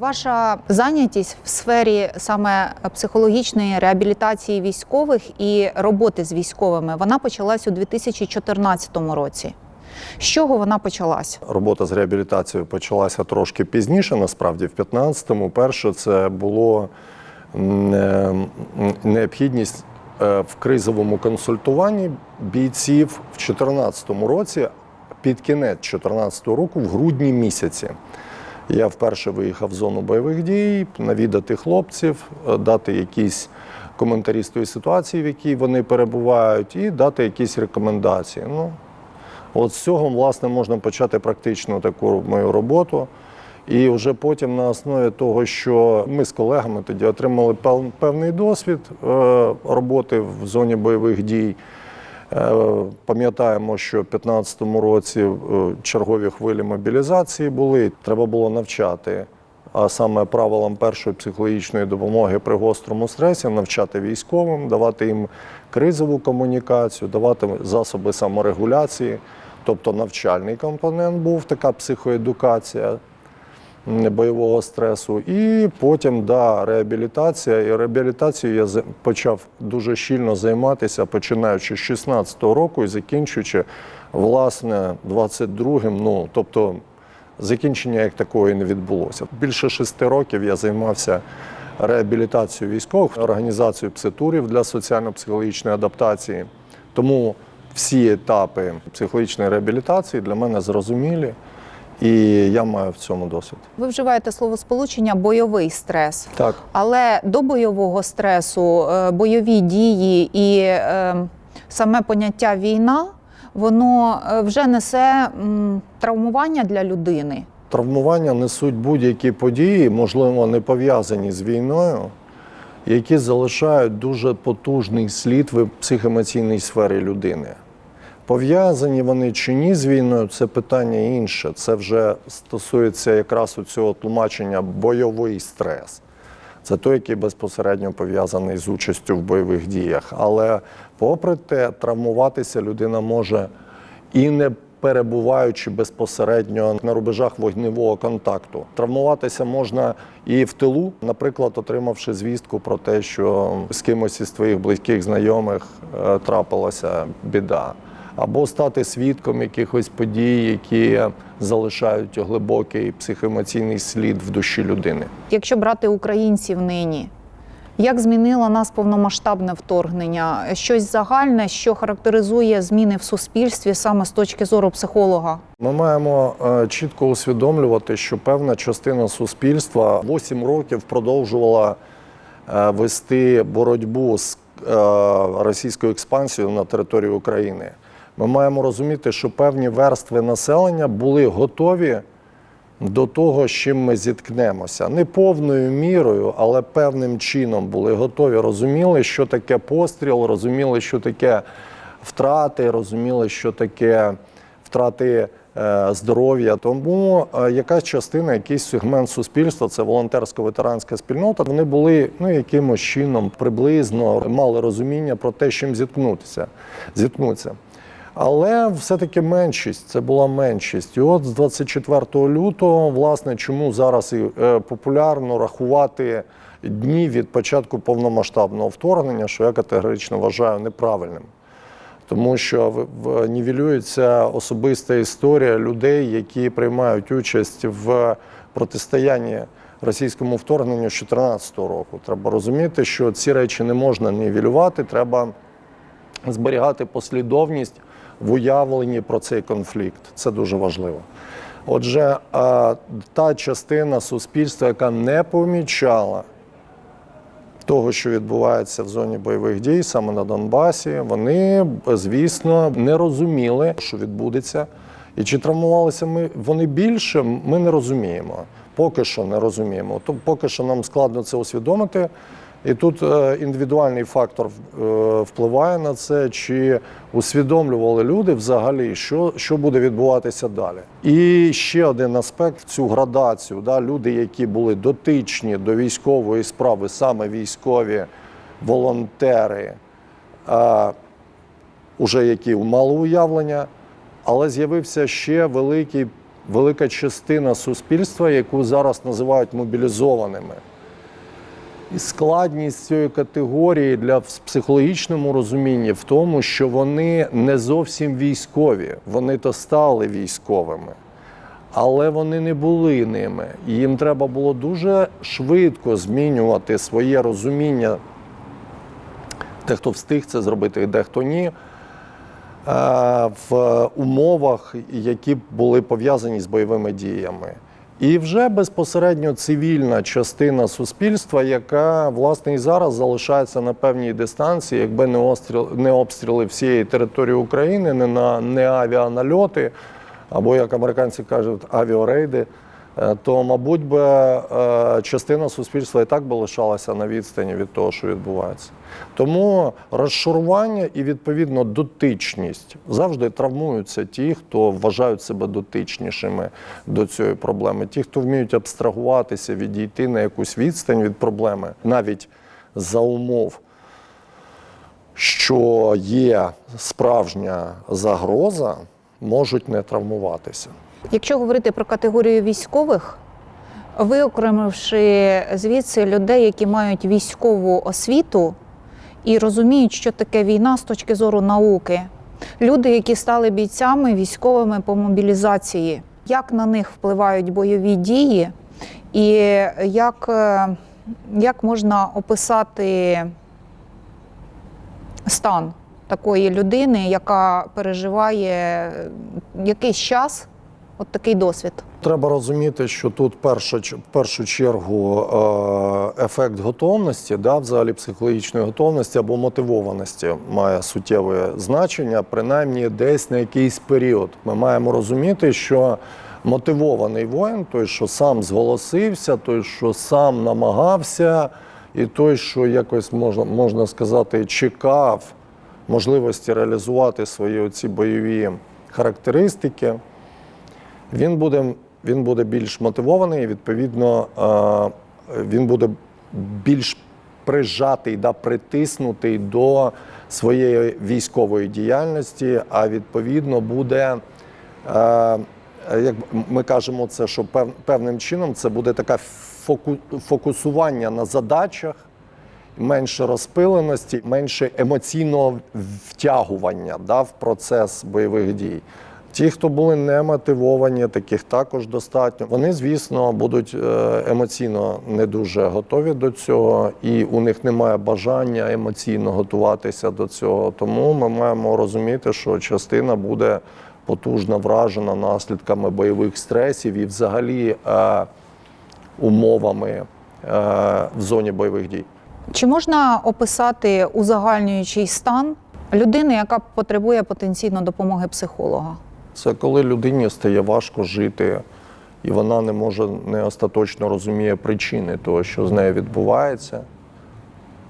Ваша зайнятість в сфері саме психологічної реабілітації військових і роботи з військовими вона почалась у 2014 році. З чого вона почалась? Робота з реабілітацією почалася трошки пізніше, насправді, в 15-му. Перше, це було е, необхідність е, в кризовому консультуванні бійців в 2014 році, під кінець 2014 року, в грудні місяці. Я вперше виїхав в зону бойових дій, навідати хлопців, е, дати якісь коментарі з тої ситуації, в якій вони перебувають, і дати якісь рекомендації. Ну, От з цього, власне, можна почати практично таку мою роботу. І вже потім на основі того, що ми з колегами тоді отримали певний досвід е, роботи в зоні бойових дій. Е, Пам'ятаємо, що в 2015 році е, чергові хвилі мобілізації були. Треба було навчати, а саме правилам першої психологічної допомоги при гострому стресі, навчати військовим, давати їм кризову комунікацію, давати засоби саморегуляції. Тобто навчальний компонент був така психоедукація бойового стресу. І потім да, реабілітація. І реабілітацією я почав дуже щільно займатися, починаючи з 16-го року і закінчуючи, власне, 22-м. Ну, тобто закінчення як такої не відбулося. Більше шести років я займався реабілітацією військових, організацією пситурів для соціально-психологічної адаптації. Тому всі етапи психологічної реабілітації для мене зрозумілі, і я маю в цьому досвід. Ви вживаєте словосполучення бойовий стрес. Так. Але до бойового стресу, е, бойові дії і е, саме поняття війна, воно е, вже несе м, травмування для людини. Травмування несуть будь-які події, можливо, не пов'язані з війною, які залишають дуже потужний слід в психоемоційній сфері людини. Пов'язані вони чи ні з війною, це питання інше. Це вже стосується якраз у цього тлумачення бойовий стрес. Це той, який безпосередньо пов'язаний з участю в бойових діях. Але попри те, травмуватися людина може і не перебуваючи безпосередньо на рубежах вогневого контакту. Травмуватися можна і в тилу, наприклад, отримавши звістку про те, що з кимось із твоїх близьких знайомих е, трапилася біда. Або стати свідком якихось подій, які залишають глибокий психоемоційний слід в душі людини. Якщо брати українців нині, як змінило нас повномасштабне вторгнення? Щось загальне, що характеризує зміни в суспільстві саме з точки зору психолога? Ми маємо е, чітко усвідомлювати, що певна частина суспільства 8 років продовжувала е, вести боротьбу з е, російською експансією на території України. Ми маємо розуміти, що певні верстви населення були готові до того, з чим ми зіткнемося. Не повною мірою, але певним чином були готові, розуміли, що таке постріл, розуміли, що таке втрати, розуміли, що таке втрати е, здоров'я. Тому е, якась частина, якийсь сегмент суспільства, це волонтерсько-ветеранська спільнота, вони були ну, якимось чином приблизно мали розуміння про те, чим зіткнутися. зіткнуться. Але все-таки меншість, це була меншість. І от з 24 лютого, власне, чому зараз і е, популярно рахувати дні від початку повномасштабного вторгнення, що я категорично вважаю неправильним. Тому що в- нівелюється особиста історія людей, які приймають участь в протистоянні російському вторгненню з 2014 року. Треба розуміти, що ці речі не можна нівелювати, треба зберігати послідовність в уявленні про цей конфлікт. Це дуже важливо. Отже, та частина суспільства, яка не помічала того, що відбувається в зоні бойових дій, саме на Донбасі, вони, звісно, не розуміли, що відбудеться. І чи травмувалися ми вони більше, ми не розуміємо. Поки що не розуміємо. То поки що нам складно це усвідомити. І тут е, індивідуальний фактор е, впливає на це, чи усвідомлювали люди взагалі, що, що буде відбуватися далі. І ще один аспект цю градацію. Да, люди, які були дотичні до військової справи, саме військові волонтери, е, уже які мали уявлення, але з'явився ще великий велика частина суспільства, яку зараз називають мобілізованими. Складність цієї категорії для в психологічному розумінні в тому, що вони не зовсім військові, вони то стали військовими, але вони не були ними. І їм треба було дуже швидко змінювати своє розуміння. Дехто встиг це зробити, дехто ні. е, В умовах, які були пов'язані з бойовими діями. І вже безпосередньо цивільна частина суспільства, яка власне і зараз залишається на певній дистанції, якби не обстріл, не обстріли всієї території України, не на не авіанальоти, або як американці кажуть, авіарейди, е, то, мабуть, би е, частина суспільства і так би лишалася на відстані від того, що відбувається. Тому розшарування і відповідно дотичність завжди травмуються ті, хто вважають себе дотичнішими до цієї проблеми. Ті, хто вміють абстрагуватися, відійти на якусь відстань від проблеми, навіть за умов, що є справжня загроза, можуть не травмуватися. Якщо говорити про категорію військових, виокремивши звідси людей, які мають військову освіту і розуміють, що таке війна з точки зору науки, люди, які стали бійцями військовими по мобілізації, як на них впливають бойові дії, і як, е, як можна описати стан такої людини, яка переживає якийсь час, от такий досвід. Треба розуміти, що тут перша, в першу чергу е, ефект готовності, да, взагалі психологічної готовності або мотивованості має суттєве значення, принаймні десь на якийсь період. Ми маємо розуміти, що мотивований воїн, той, що сам зголосився, той, що сам намагався, і той, що якось можна, можна сказати, чекав можливості реалізувати свої оці бойові характеристики він буде, він буде більш мотивований, відповідно, він буде більш прижатий, да, притиснутий до своєї військової діяльності, а відповідно буде. Як ми кажемо, це що певним чином це буде таке фокусування на задачах, менше розпиленості, менше емоційного втягування да, в процес бойових дій. Ті, хто були не мотивовані, таких також достатньо. Вони, звісно, будуть е, емоційно не дуже готові до цього, і у них немає бажання емоційно готуватися до цього. Тому ми маємо розуміти, що частина буде потужно вражена наслідками бойових стресів і взагалі е, умовами е, в зоні бойових дій. Чи можна описати узагальнюючий стан людини, яка потребує потенційно допомоги психолога? Це коли людині стає важко жити, і вона не може не остаточно розуміє причини того, що з нею відбувається.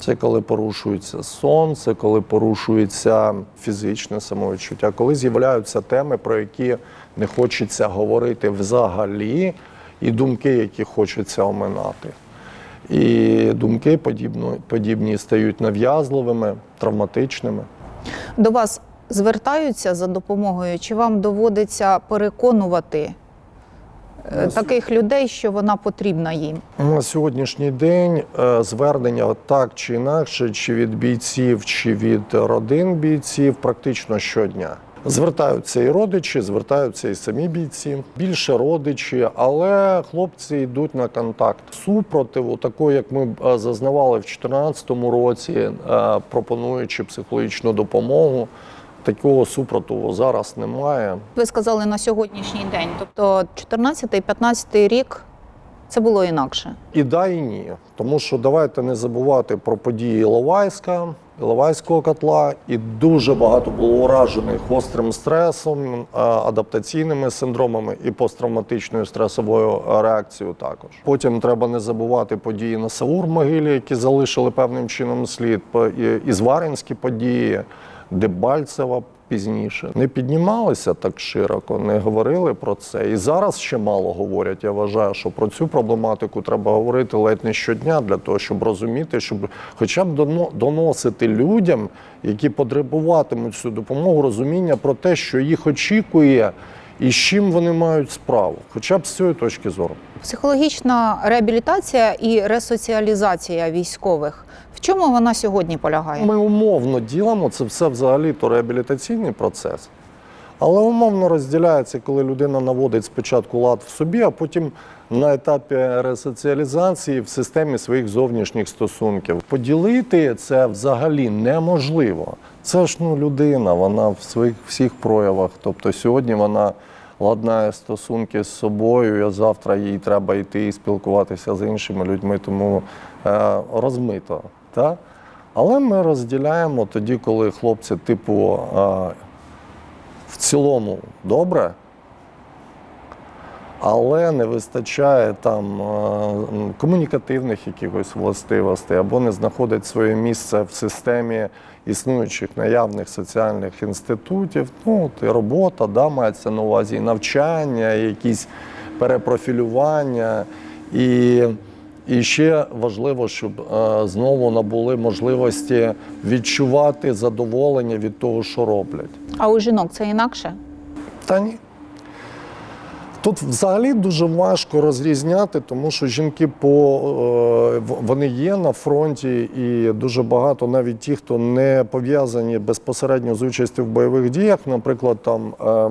Це коли порушується сон, це коли порушується фізичне самовідчуття, коли з'являються теми, про які не хочеться говорити взагалі, і думки, які хочеться оминати. І думки подібно, подібні стають нав'язливими, травматичними. До вас звертаються за допомогою, чи вам доводиться переконувати е, таких людей, що вона потрібна їм? На сьогоднішній день е, звернення так чи інакше, чи від бійців, чи від родин бійців, практично щодня. Звертаються і родичі, звертаються і самі бійці. Більше родичі, але хлопці йдуть на контакт. Супротиву, такої, як ми е, зазнавали в 2014 році, пропонуючи психологічну допомогу. Такого супротиву зараз немає. Ви сказали на сьогоднішній день, тобто 14-15 рік це було інакше. І да, і ні. Тому що давайте не забувати про події Іловайська, Іловайського котла, і дуже багато було уражених гострим стресом, адаптаційними синдромами і посттравматичною стресовою реакцією також. Потім треба не забувати події на Саур-могилі, які залишили певним чином слід, і зваринські події, Дебальцева пізніше. Не піднімалися так широко, не говорили про це. І зараз ще мало говорять. Я вважаю, що про цю проблематику треба говорити ледь не щодня для того, щоб розуміти, щоб хоча б доно- доносити людям, які потребуватимуть цю допомогу, розуміння про те, що їх очікує. І з чим вони мають справу, хоча б з цієї точки зору. Психологічна реабілітація і ресоціалізація військових. В чому вона сьогодні полягає? Ми умовно ділимо це все взагалі то реабілітаційний процес. Але умовно розділяється, коли людина наводить спочатку лад в собі, а потім на етапі ресоціалізації в системі своїх зовнішніх стосунків. Поділити це взагалі неможливо. Це ж ну, людина, вона в своїх всіх проявах. Тобто сьогодні вона ладнає стосунки з собою, а завтра їй треба йти і спілкуватися з іншими людьми, тому е, розмито. Так? Але ми розділяємо тоді, коли хлопці, типу, е, в цілому добре, але не вистачає там е, комунікативних якихось властивостей або не знаходить своє місце в системі існуючих наявних соціальних інститутів. Ну, от і робота, да, мається на увазі і навчання, і якісь перепрофілювання. І, і ще важливо, щоб е, знову набули можливості відчувати задоволення від того, що роблять. А у жінок це інакше? Та ні. Тут взагалі дуже важко розрізняти, тому що жінки по е, вони є на фронті, і дуже багато навіть ті, хто не пов'язані безпосередньо з участю в бойових діях, наприклад, там е, е,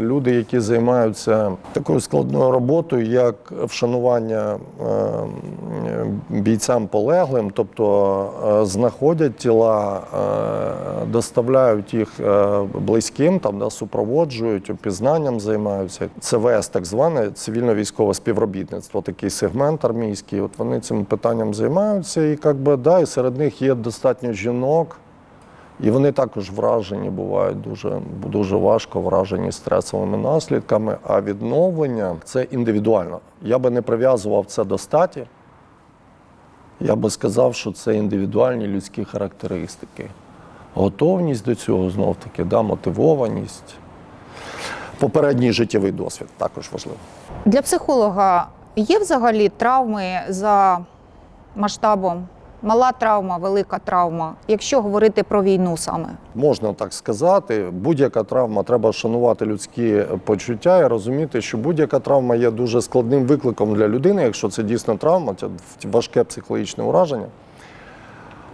люди, які займаються такою складною роботою, як вшанування е, е, бійцям полеглим, тобто е, знаходять тіла, е, доставляють їх е, близьким, там да, супроводжують, опізнанням займаються. ЦВС, так зване цивільно-військове співробітництво, такий сегмент армійський. От вони цим питанням займаються, і як би, да, і серед них є достатньо жінок. І вони також вражені бувають дуже, дуже важко вражені стресовими наслідками. А відновлення це індивідуально. Я би не прив'язував це до статі. Я би сказав, що це індивідуальні людські характеристики. Готовність до цього знов таки, да, мотивованість. Попередній життєвий досвід також важливо. Для психолога є взагалі травми за масштабом? Мала травма, велика травма, якщо говорити про війну саме. Можна так сказати, будь-яка травма треба шанувати людські почуття і розуміти, що будь-яка травма є дуже складним викликом для людини, якщо це дійсно травма, це важке психологічне ураження.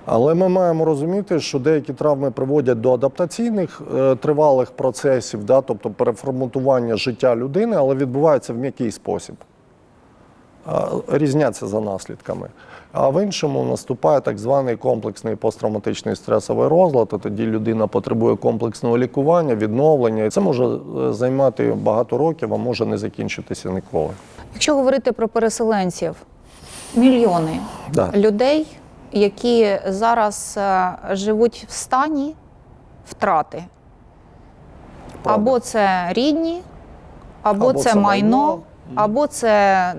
Але ми маємо розуміти, що деякі травми приводять до адаптаційних е, тривалих процесів, да, тобто переформатування життя людини, але відбувається в м'який спосіб. Різняться за наслідками. А в іншому наступає так званий комплексний посттравматичний стресовий розлад. Тоді людина потребує комплексного лікування, відновлення. І це може е, займати багато років, а може не закінчитися ніколи. Якщо говорити про переселенців, мільйони Да. людей, які зараз е, живуть в стані втрати. Правда. Або це рідні, або, Або це, це майно, майно. або це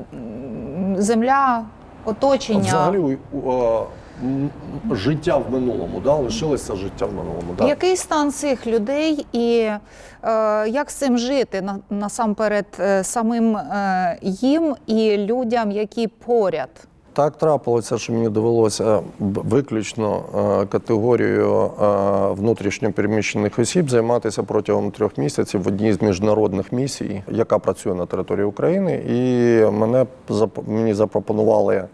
земля, оточення. Взагалі о, життя в минулому, да? лишилося життя в минулому. Да? Який стан цих людей і е, як з цим жити на, насамперед е, самим е, їм і людям, які поряд? Так трапилося, що мені довелося виключно е, категорією е, внутрішньо переміщених осіб займатися протягом трьох місяців в одній з міжнародних місій, яка працює на території України, і мене мені запропонували е,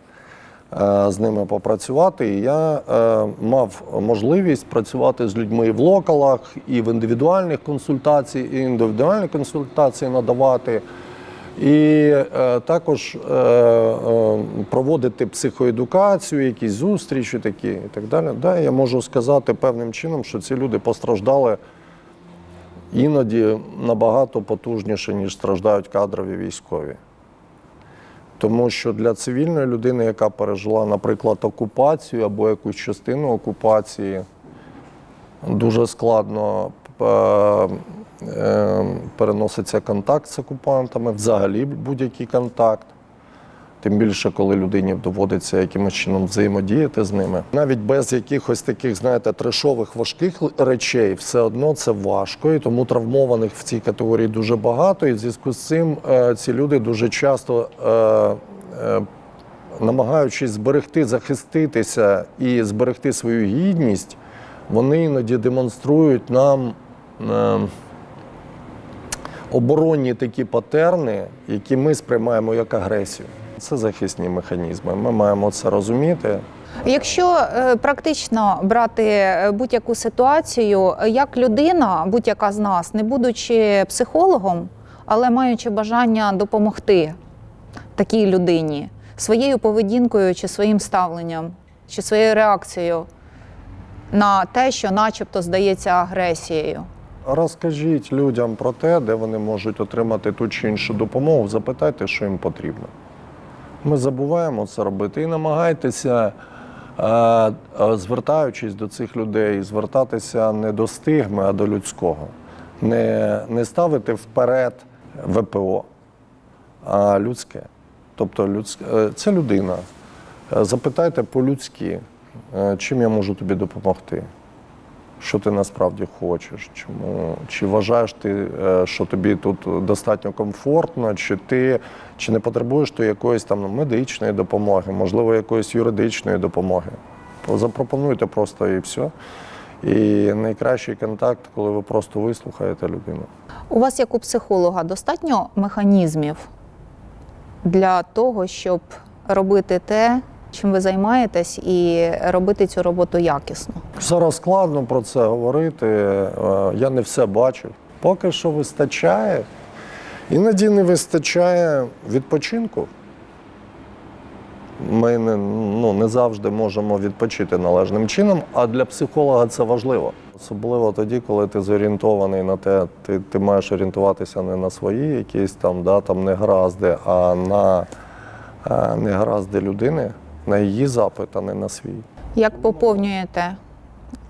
з ними попрацювати. І я мав можливість працювати з людьми в локалах, і в індивідуальних консультацій, і індивідуальні консультації надавати. І е, також е, е, проводити психоедукацію, якісь зустрічі такі і так далі. Да, я можу сказати певним чином, що ці люди постраждали іноді набагато потужніше, ніж страждають кадрові військові. Тому що для цивільної людини, яка пережила, наприклад, окупацію або якусь частину окупації, дуже складно переноситься контакт з окупантами, взагалі будь-який контакт. Тим більше, коли людині доводиться якимось чином взаємодіяти з ними. Навіть без якихось таких, знаєте, трешових важких речей, все одно це важко, і тому травмованих в цій категорії дуже багато. І в зв'язку з цим е, ці люди дуже часто, е, е, намагаючись зберегти, захиститися і зберегти свою гідність, вони іноді демонструють нам. Оборонні такі патерни, які ми сприймаємо як агресію. Це захисні механізми. Ми маємо це розуміти. Якщо е, практично брати е, будь-яку ситуацію, як людина, будь-яка з нас, не будучи психологом, але маючи бажання допомогти такій людині своєю поведінкою чи своїм ставленням, чи своєю реакцією на те, що начебто здається агресією. Розкажіть людям про те, де вони можуть отримати ту чи іншу допомогу, запитайте, що їм потрібно. Ми забуваємо це робити і намагайтеся, е, звертаючись до цих людей, звертатися не до стигми, а до людського. Не, не ставити вперед ВПО, а людське. Тобто людське, це людина. Е, Запитайте по-людськи, е, чим я можу тобі допомогти що ти насправді хочеш, чому чи вважаєш ти, е, що тобі тут достатньо комфортно, чи ти чи не потребуєш ти якоїсь там медичної допомоги, можливо, якоїсь юридичної допомоги. Запропонуйте просто і все. І найкращий контакт, коли ви просто вислухаєте людину. У вас, як у психолога, достатньо механізмів для того, щоб робити те, чим ви займаєтесь, і робити цю роботу якісно. Зараз складно про це говорити. е, Я не все бачив. Поки що вистачає. Іноді не вистачає відпочинку. Ми не, ну, не завжди можемо відпочити належним чином, а для психолога це важливо. Особливо тоді, коли ти зорієнтований на те, ти, ти маєш орієнтуватися не на свої якісь там, да, там негаразди, а на е, негаразди людини, на її запит, а не на свій. Як поповнюєте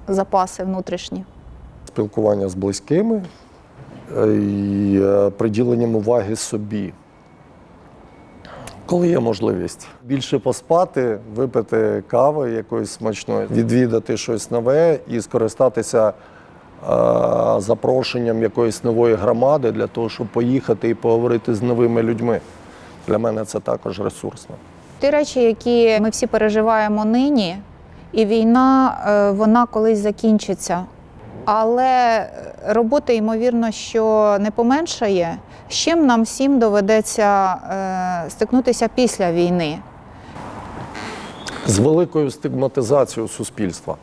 запаси внутрішні? спілкування з близькими е, і е, приділенням уваги собі. Коли є можливість більше поспати, випити кави якоїсь смачної, відвідати щось нове і скористатися е, запрошенням якоїсь нової громади для того, щоб поїхати і поговорити з новими людьми. Для мене це також ресурсно. Ті речі, які ми всі переживаємо нині, і війна е, вона колись закінчиться. Але роботи, ймовірно, що не поменшає. З чим нам всім доведеться е, стикнутися після війни? З великою стигматизацією суспільства.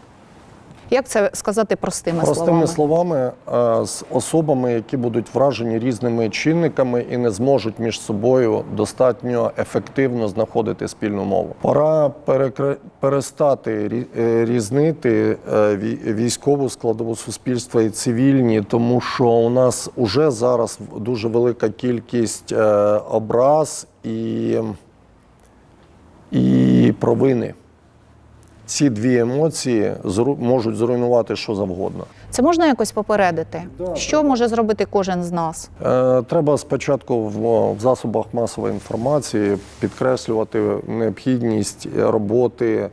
Як це сказати простими, Простими словами? словами, е, з особами, які будуть вражені різними чинниками і не зможуть між собою достатньо ефективно знаходити спільну мову. Пора перекре- перестати е, різнити е, вій- військову складову суспільства і цивільні, тому що у нас уже зараз дуже велика кількість образ і, і провини. Ці дві емоції зру- можуть зруйнувати що завгодно. Це можна якось попередити? Що може зробити кожен з нас? Е, Треба спочатку в, в засобах масової інформації підкреслювати необхідність роботи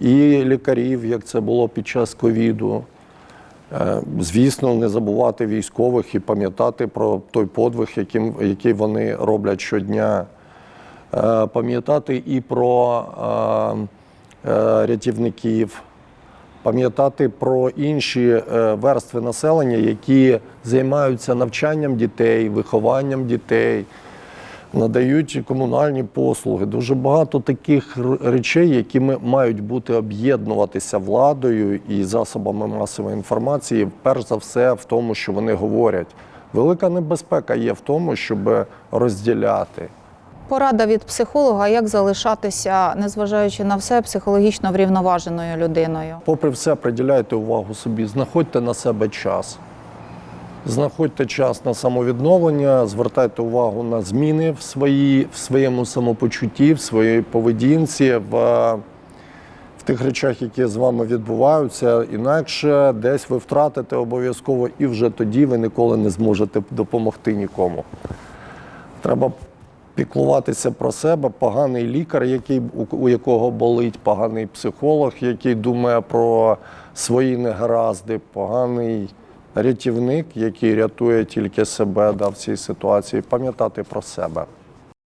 і лікарів, як це було під час ковіду. Е, Звісно, не забувати військових і пам'ятати про той подвиг, яким, який вони роблять щодня. Е, Пам'ятати і про е, рятівників, пам'ятати про інші е, верстви населення, які займаються навчанням дітей, вихованням дітей, надають комунальні послуги. Дуже багато таких речей, які мають бути об'єднуватися владою і засобами масової інформації, перш за все в тому, що вони говорять. Велика небезпека є в тому, щоб розділяти. Порада від психолога, як залишатися, незважаючи на все, психологічно врівноваженою людиною. Попри все, приділяйте увагу собі, знаходьте на себе час. Знаходьте час на самовідновлення, звертайте увагу на зміни в, свої, в своєму самопочутті, в своїй поведінці, в, в тих речах, які з вами відбуваються. Інакше десь ви втратите обов'язково, і вже тоді ви ніколи не зможете допомогти нікому. Треба піклуватися про себе. Поганий лікар, який, у, якого болить, поганий психолог, який думає про свої негаразди, поганий рятівник, який рятує тільки себе да, в цій ситуації, пам'ятати про себе.